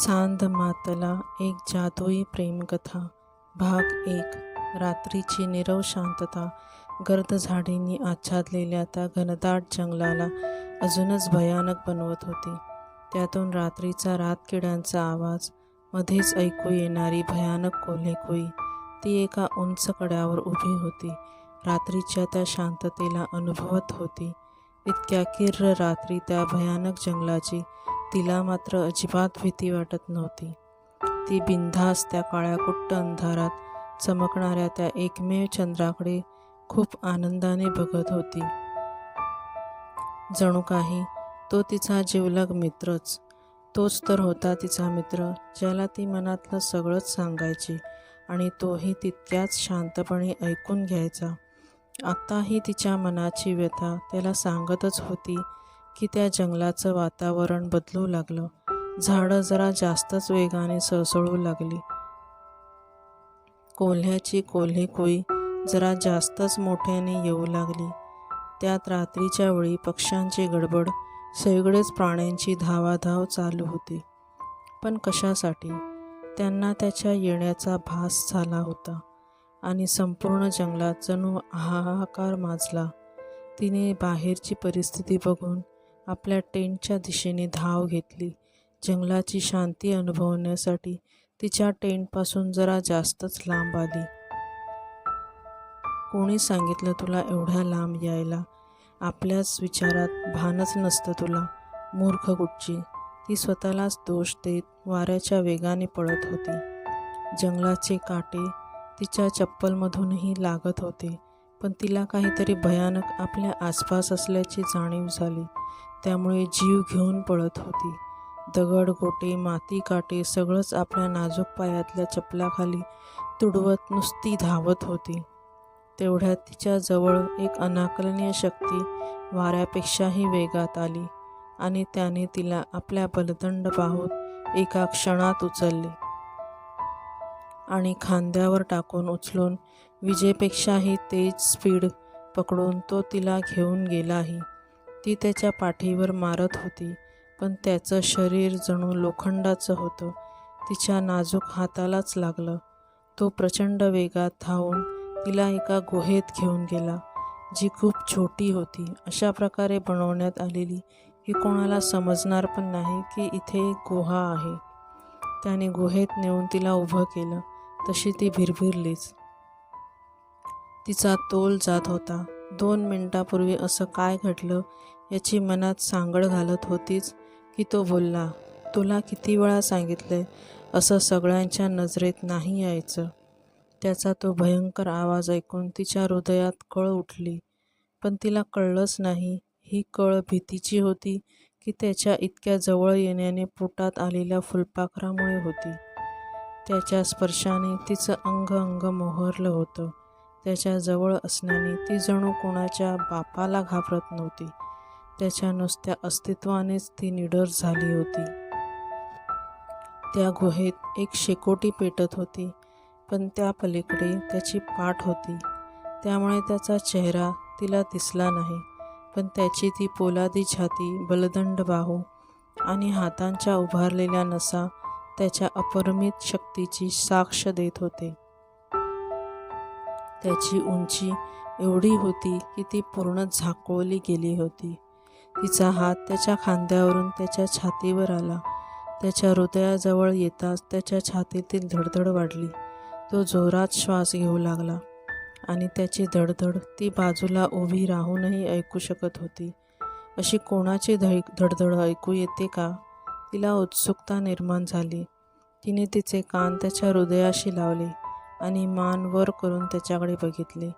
चांद मातला एक जादुई प्रेमकथा. भाग एक. रात्रीची निरव शांतता. गर्द झाडींनी आच्छादलेल्या त्या घनदाट जंगलाला अजूनच भयानक बनवत होती. त्यातून रात्रीचा रातकिड्यांचा आवाज मध्येच ऐकू येणारी भयानक कोल्हेकुई ती एका उंच कड्यावर उभी होती. रात्रीच्या त्या शांततेला अनुभवत होती. इतक्या किर्र रात्री त्या भयानक जंगलाची तिला मात्र अजिबात भीती वाटत नव्हती. ती बिनधास्त त्या काळ्या कुट्ट अंधारात चमकणाऱ्या त्या एकमेव चंद्राकडे खूप आनंदाने बघत होती. जणू काही तो तिचा जिवलग मित्रच. तोच तर होता तिचा मित्र ज्याला ती मनातलं सगळंच सांगायची आणि तोही तितक्याच शांतपणे ऐकून घ्यायचा. आत्ताही तिच्या मनाची व्यथा त्याला सांगतच होती की त्या जंगलाचं वातावरण बदलू लागलं. झाडं जरा जास्तच वेगाने सळसळू लागली. कोल्ह्याची कोल्हे कोई जरा जास्तच मोठ्याने येऊ लागली. त्यात रात्रीच्या वेळी पक्ष्यांची गडबड सगळेच प्राण्यांची धावाधाव चालू होती. पण कशासाठी? त्यांना त्याच्या येण्याचा भास झाला होता. आणि संपूर्ण जंगलात जणू हाहाकार माजला. तिने बाहेरची परिस्थिती बघून आपल्या टेंटच्या दिशेने धाव घेतली. जंगलाची शांती अनुभवण्यासाठी तिच्या टेंटपासून जरा जास्तच लांब आली. कोणी सांगितलं तुला एवढ्या लांब यायला? आपल्याच विचारात भानच नसतं तुला मूर्ख कुठची ती स्वतःलाच दोष देत वाऱ्याच्या वेगाने पळत होती. जंगलाचे काटे तिच्या चप्पलमधूनही लागत होते पण तिला काहीतरी भयानक आपल्या आसपास असल्याची जाणीव झाली. त्यामुळे जीव घेऊन पळत होती. दगड गोटे माती काटे सगळंच आपल्या नाजूक पायातल्या चपलाखाली तुडवत नुसती धावत होती. तेवढ्यात तिच्या जवळ एक अनाकलनीय शक्ती वाऱ्यापेक्षाही वेगात आली आणि त्याने तिला आपल्या बलदंड पाहून एका क्षणात उचलले. आणि खांद्यावर टाकून उचलून विजेपेक्षाही तेज स्पीड पकडून तो तिला घेऊन गेलाही. ती त्याच्या पाठीवर मारत होती पण त्याचं शरीर जणू लोखंडाचं होतं. तिच्या नाजूक हातालाच लागलं. तो प्रचंड वेगात धावून तिला एका गुहेत घेऊन गेला जी खूप छोटी होती. अशा प्रकारे बनवण्यात आलेली की कोणाला समजणार पण नाही की इथे एक गुहा आहे. त्याने गुहेत नेऊन तिला उभं केलं. तशी ती भिरभिरलीच. तिचा तोल जात होता. दोन मिनटापूर्वी असं काय घडलं याची मनात सांगड घालत होतीच की तो बोलला तुला किती वेळा सांगितलंय असं सगळ्यांच्या नजरेत नाही यायचं. त्याचा तो भयंकर आवाज ऐकून तिच्या हृदयात कळ उठली. पण तिला कळलंच नाही. ही कळ भीतीची होती की त्याच्या इतक्या जवळ येण्याने पोटात आलेल्या फुलपाखरामुळे होती. त्याच्या स्पर्शाने तिचं अंग अंग मोहरलं होतं. त्याच्याजवळ असण्याने ती जणू कोणाच्या बापाला घाबरत नव्हती. त्याच्या नुसत्या अस्तित्वानेच ती निडर झाली होती. त्या गुहेत एक शेकोटी पेटत होती पण त्या पलीकडे त्याची पाठ होती. त्यामुळे त्याचा चेहरा तिला दिसला नाही पण त्याची ती पोलादी छाती बलदंड बाहू आणि हातांच्या उभारलेल्या नसा त्याच्या अपरिमित शक्तीची साक्ष देत होते. त्याची उंची एवढी होती की ती पूर्ण झाकळली गेली होती. तिचा हात त्याच्या खांद्यावरून त्याच्या छातीवर आला. त्याच्या हृदयाजवळ येताच त्याच्या छातीतील धडधड वाढली. तो जोरात श्वास घेऊ लागला आणि त्याची धडधड ती बाजूला उभी राहूनही ऐकू शकत होती. अशी कोणाची धडधड ऐकू येते का? तिला उत्सुकता निर्माण झाली. तिने तिचे कान त्याच्या हृदयाशी लावले आणि मान वर करून त्याच्याकडे बघितले.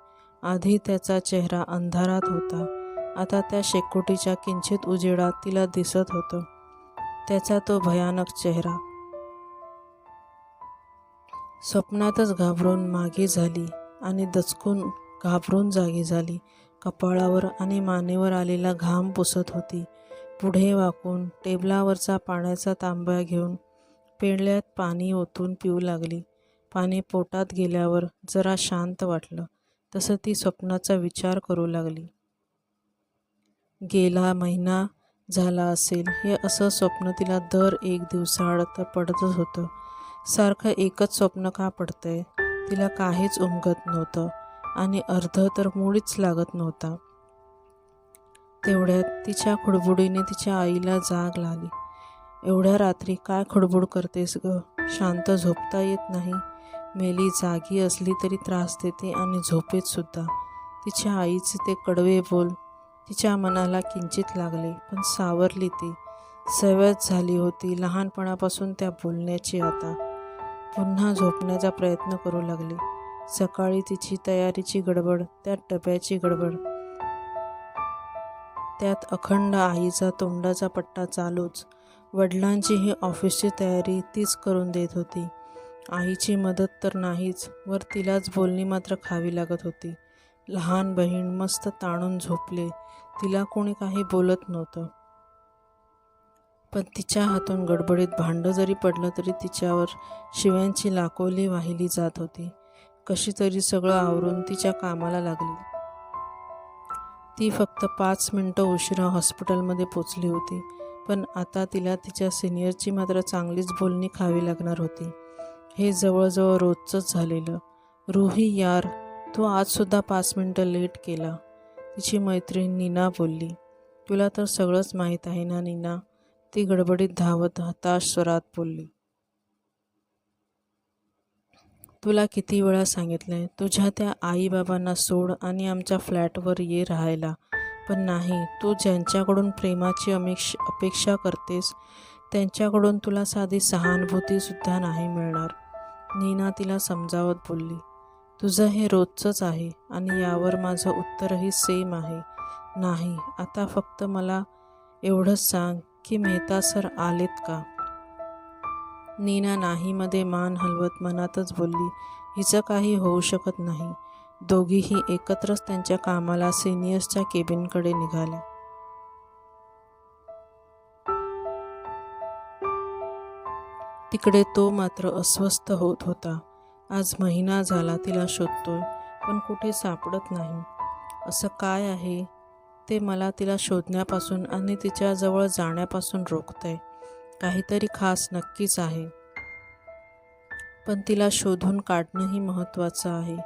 आधी त्याचा चेहरा अंधारात होता. आता त्या शेकोटीच्या किंचित उजेडात तिला दिसत होतं. त्याचा तो भयानक चेहरा. स्वप्नातच घाबरून मागे झाली आणि दचकून घाबरून जागी झाली. कपाळावर आणि मानेवर आलेला घाम पुसत होती. पुढे वाकून टेबलावरचा पाण्याचा तांब्या घेऊन पेंडल्यात पाणी ओतून पिऊ लागली. पाणी पोटात गेल्यावर जरा शांत वाटलं तसं ती स्वप्नाचा विचार करू लागली. गेला महिना झाला असेल हे असं स्वप्न तिला दर एक दिवसाआड तर पडतच होतं. सारखं एकच स्वप्न का पडतंय? तिला काहीच उमगत नव्हतं आणि अर्ध तर मुळीच लागत नव्हता. तेवढ्यात तिच्या खुडबुडीने तिच्या आईला जाग लागली. एवढ्या रात्री काय खुडबुड करतेस ग? शांत झोपता येत नाही. मेली जागी असली तरी त्रास देते आणि झोपेत सुद्धा. तिच्या आईचे ते कडवे बोल तिच्या मनाला किंचित लागले पण सावरली ती. सवयच झाली होती लहानपणापासून त्या बोलण्याची आता. पुन्हा झोपण्याचा प्रयत्न करू लागली. सकाळी तिची तयारीची गडबड त्या डब्याची गडबड. त्यात अखंड आईचा तोंडाचा पट्टा चालूच. वडिलांची ही ऑफिसची तयारी तीच करून देत होती. आईची मदत तर नाहीच वर तिलाच बोलणी मात्र खावी लागत होती. लहान बहीण मस्त ताणून झोपले. तिला कोणी काही बोलत नव्हतं. पण तिच्या हातून गडबडीत भांडं जरी पडलं तरी तिच्यावर शिव्यांची लाकोली वाहिली जात होती. कशी तरी सगळं आवरून तिच्या कामाला लागली. ती फक्त पाच मिनटं उशिरा हॉस्पिटलमध्ये पोचली होती पण आता तिला तिच्या सिनियरची मात्र चांगलीच बोलणी खावी लागणार होती. हे जवळजवळ रोजचंच झालेलं. रुही यार तू आजसुद्धा पाच मिनटं लेट केला. तिची मैत्रीण नीना बोलली. तुला तर सगळंच माहीत आहे ना नीना? ती गडबडीत धावत हताश स्वरात बोलली. तुला किती वेळा सांगितलंय तुझ्या त्या आईबाबांना सोड आणि आमच्या फ्लॅटवर ये राहायला. पण नाही तू ज्यांच्याकडून प्रेमाची अमेक्ष अपेक्षा करतेस त्यांच्याकडून तुला साधी सहानुभूतीसुद्धा नाही मिळणार. नीना तिला समजावत बोलली तुझं हे रोजचंच आहे आणि यावर माझं उत्तरही सेम आहे. नाही आता फक्त मला एवढंच सांग की मेहता सर आलेत का? नीना नाहीमध्ये मान हलवत मनातच बोलली हिचं काही होऊ शकत नाही. दोघीही एकत्रच त्यांच्या कामाला सिनियर्सच्या केबिनकडे निघाल्या. तिकडे तो मात्र अस्वस्थ होत होता. आज महिना झाला तिला शोधतोय पण कुठे सापडत नाही. असं काय आहे? ते मला तिला शोधण्यापासून आणि तिच्याजवळ जाण्यापासून रोखतंय. काहीतरी खास नक्कीच आहे. पण तिला शोधून काढणंही महत्त्वाचं आहे.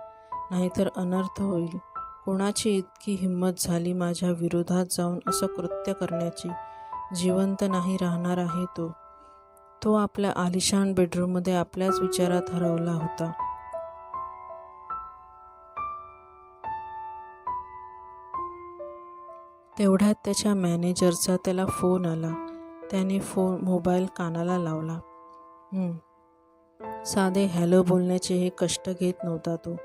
नाहीतर अनर्थ होईल. कोणाची इतकी हिंमत झाली माझ्या विरोधात जाऊन असं कृत्य करण्याची? जिवंत नाही राहणार आहे तो. तो आपल्या आलिशान बेडरूममध्ये आपल्याच विचारात हरवला होता. तेवढ्यात त्याच्या मॅनेजरचा त्याला फोन आला. त्याने फोन मोबाईल कानाला लावला. साधे हॅलो बोलण्याचे हे कष्ट घेत नव्हता तो.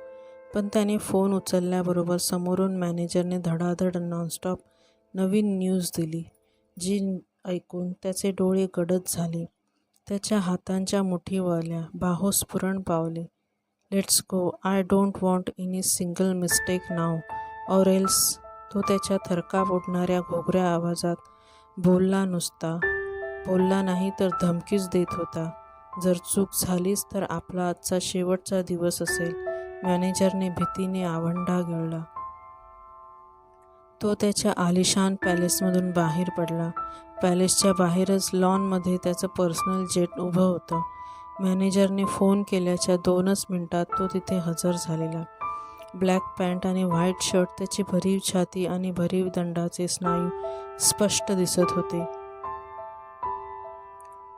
पण त्याने फोन उचलल्याबरोबर समोरून मॅनेजरने धडाधड नॉनस्टॉप नवीन न्यूज दिली जी ऐकून त्याचे डोळे गडद झाले. त्याच्या हातांच्या मुठी वळल्या बाहोस्फुरण पावले. Let's go I don't want any single mistake now or else. तो त्याच्या थरकाप उडणाऱ्या घोगऱ्या आवाजात बोलला नुसता. बोलला नाही तर धमकीच देत होता. जर चूक झालीच तर आपला आजचा शेवटचा दिवस असेल. मॅनेजरने भीतीने आवंढा गिळला तो त्याच्या आलिशान पॅलेसमधून बाहेर पडला. पॅलेसच्या बाहेरच लॉनमध्ये त्याचं पर्सनल जेट उभं होतं. मॅनेजरने फोन केल्याच्या दोनच मिनिटात तो तिथे हजर झालेला. ब्लॅक पॅन्ट आणि व्हाईट शर्ट त्याची भरीव छाती आणि भरीव दंडाचे स्नायू स्पष्ट दिसत होते.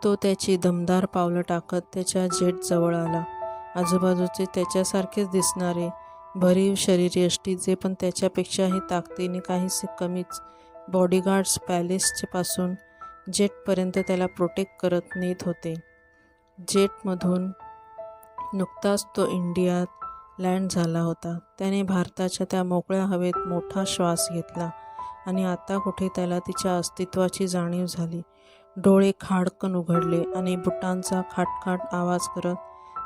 तो त्याची दमदार पावलं टाकत त्याच्या जेट जवळ आला. आजूबाजूचे त्याच्यासारखेच दिसणारे भरीव शरीरयष्टी जे पण त्याच्यापेक्षाही ताकदीने काहीसे कमीच बॉडीगार्ड्स पॅलेसचे पासून जेटपर्यंत त्याला प्रोटेक्ट करत नेत होते. जेटमधून नुकताच तो इंडियात लँड झाला होता. त्याने भारताच्या त्या मोकळ्या हवेत मोठा श्वास घेतला आणि आता कुठे त्याला तिच्या अस्तित्वाची जाणीव झाली. डोळे खाडकन उघडले आणि बुटांचा खाटखाट आवाज करत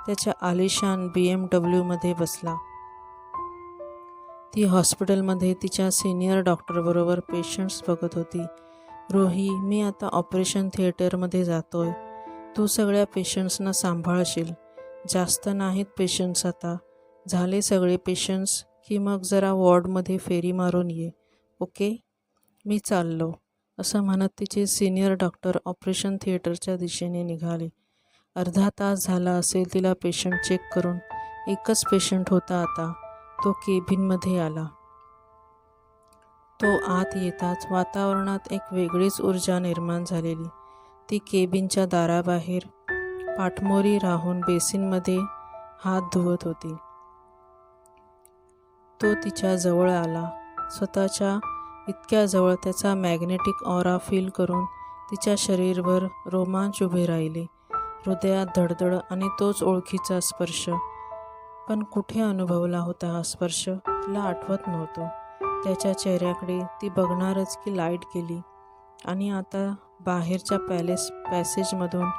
त्याच्या आलिशान बी एम डब्ल्यूमध्ये बसला. ती हॉस्पिटलमध्ये तिच्या सिनियर डॉक्टरबरोबर पेशंट्स बघत होती. रोही मी आता ऑपरेशन थिएटरमध्ये जातोय. तू सगळ्या पेशंट्सना सांभाळशील. जास्त नाहीत पेशंट्स आता. झाले सगळे पेशंट्स की मग जरा वॉर्डमध्ये फेरी मारून ये. ओके? मी चाललो. असं म्हणत तिचे सिनियर डॉक्टर ऑपरेशन थिएटरच्या दिशेने निघाले. अर्धा तास झाला असेल तिला पेशंट चेक करून. एकच पेशंट होता आता. तो केबिनमध्ये आला. तो आत येताच वातावरणात एक वेगळीच ऊर्जा निर्माण झालेली. ती केबिनच्या दाराबाहेर पाठमोरी राहून बेसिनमध्ये हात धुवत होती. तो तिच्या जवळ आला. स्वतःच्या इतक्या जवळ त्याचा मॅग्नेटिक ऑरा फील करून तिच्या शरीरभर रोमांच उभे राहिले. हृदयात धडधड आणि तोच ओळखीचा स्पर्श. पण कुठे अनुभवला होता हा स्पर्श? तिला आठवत नव्हतो. त्याच्या चेहऱ्याकडे ती बघणारच की लाइट गेली. आणि आता बाहेरच्या पॅलेस पॅसेजमधून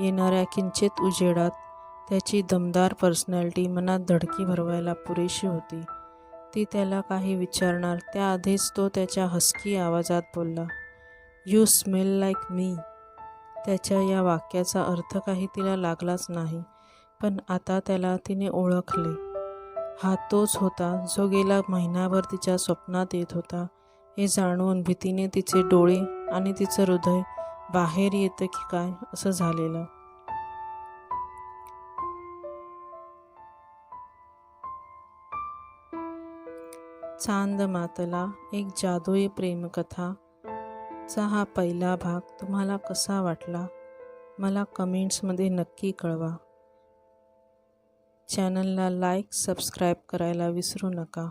येणाऱ्या किंचित उजेडात त्याची दमदार पर्सनॅलिटी मनात धडकी भरवायला पुरेशी होती. ती त्याला काही विचारणार. त्याआधीच तो त्याच्या हस्की आवाजात बोलला यू स्मेल लाईक मी त्याच्या या वाक्याचा अर्थ काही तिला लागलाच नाही पण आता त्याला तिने ओळखले. हा तोच होता जो गेला महिनाभर तिच्या स्वप्नात येत होता. हे जाणून भीतीने तिचे डोळे आणि तिचं हृदय बाहेर येतं की काय असं झालेलं. चांद मातला एक जादुई प्रेमकथा. चा हा पहिला भाग तुम्हाला कसा वाटला? मला कमेंट्समध्ये नक्की कळवा. चॅनलला लाईक सबस्क्राईब करायला विसरू नका.